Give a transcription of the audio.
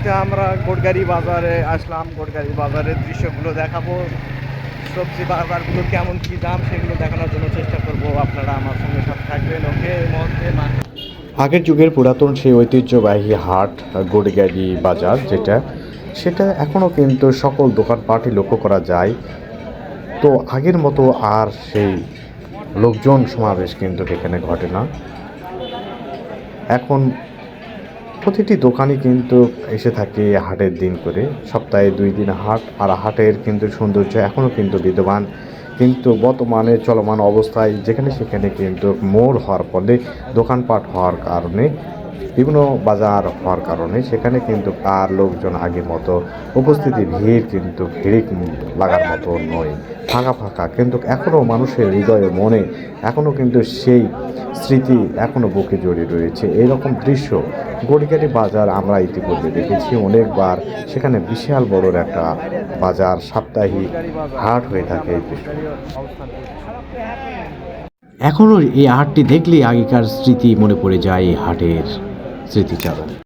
মুহূর্তে আমরা গোটগাড়ি বাজারে আসলাম গোটগাড়ি বাজারের দৃশ্যগুলো দেখাবো। সবজি বাজারগুলো কেমন, কি দাম সেগুলো দেখানোর জন্য চেষ্টা করব। আপনারা আমার সঙ্গে সাথে থাকবেন, ওকে? মধ্যে আগের যুগের পুরাতন সেই ঐতিহ্যবাহী হাট গোটগাড়ি বাজার যেটা, সেটা এখনও কিন্তু সকল দোকানপাটই লক্ষ্য করা যায়। তো আগের মতো আর সেই লোকজন সমাবেশ কিন্তু এখানে ঘটে না। এখন প্রতিটি দোকানই কিন্তু এসে থাকে হাটের দিন করে। সপ্তাহে দুই দিন হাট, আর হাটের কিন্তু সৌন্দর্য এখনও কিন্তু বিদ্যমান। কিন্তু বর্তমানে চলমান অবস্থায় যেখানে সেখানে কিন্তু মোড় হওয়ার ফলে, দোকানপাট হওয়ার কারণে, বিভিন্ন বাজার হওয়ার কারণে সেখানে কিন্তু আর লোকজন আগের মতো উপস্থিতি ভিড় কিন্তু ভিড় লাগার মতো নয়। ফাঁকা ফাঁকা। কিন্তু এখনও মানুষের হৃদয়ে, মনে এখনও কিন্তু সেই স্মৃতি এখনও বুকে জড়িয়ে রয়েছে। এইরকম দৃশ্য গড়িকাটি বাজার আমরা ইতিপূর্বে দেখেছি অনেকবার। সেখানে বিশাল বড় একটা বাজার সাপ্তাহিক হাট হয়ে থাকে এখনও এখনও এই হাটটি দেখলে আগেকার স্মৃতি মনে পড়ে যায় এই হাটের স্মৃতিচারণ।